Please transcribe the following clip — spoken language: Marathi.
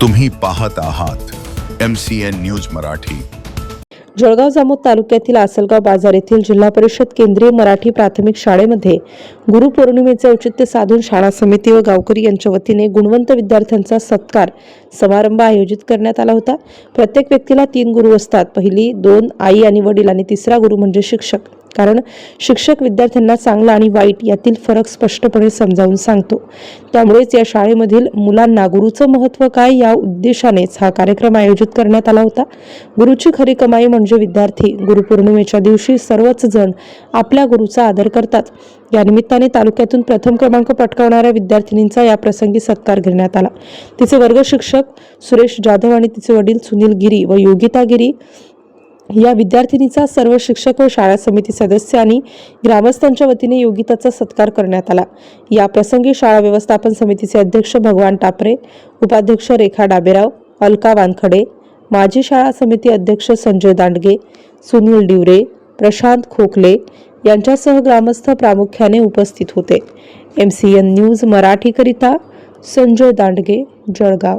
तुम्ही पाहत आहात M C N news Marathi. Jalgaon Jamod तालुक्यातील आसलगाव बाजार येथील जिल्हा परिषद केंद्रीय मराठी प्राथमिक शाळेमध्ये गुरुपौर्णिमेचे औचित्य साधून शाळा समिती व गावकरी यांच्या वतीने गुणवंत विद्यार्थ्यांचा सत्कार समारंभ आयोजित करण्यात आला होता. प्रत्येक व्यक्तीला तीन गुरु असतात. पहिली दोन आई आणि वडील आणि तिसरा गुरु म्हणजे शिक्षक. कारण शिक्षक विद्यार्थ्यांना चांगला आणि वाईट यातील फरक स्पष्टपणे समजावून सांगतो. त्यामुळेच या शाळेमधील मुलांना गुरुचं महत्त्व काय या उद्देशानेच हा कार्यक्रम आयोजित करण्यात आला होता. गुरुची खरी कमाई म्हणजे विद्यार्थी. गुरुपौर्णिमेच्या दिवशी सर्वच जण आपल्या गुरुचा आदर करतात. या निमित्ताने तालुक्यातून प्रथम क्रमांक पटकावणाऱ्या विद्यार्थिनींचा या प्रसंगी सत्कार घेण्यात आला. तिचे वर्ग शिक्षक सुरेश जाधव आणि तिचे वडील सुनील गिरी व योगिता गिरी या विद्यार्थिनीचा सर्व शिक्षक व शाळा समिती सदस्य आणि ग्रामस्थांच्या वतीने योगिताचा सत्कार करण्यात आला. या प्रसंगी शाळा व्यवस्थापन समितीचे अध्यक्ष भगवान टापरे उपाध्यक्ष रेखा डाबेराव अलका वानखडे माजी शाळा समिती अध्यक्ष संजय दांडगे सुनील डिवरे प्रशांत खोकले यांच्यासह ग्रामस्थ प्रामुख्याने उपस्थित होते. एम सी एन न्यूज मराठीकरिता संजय दांडगे जळगाव.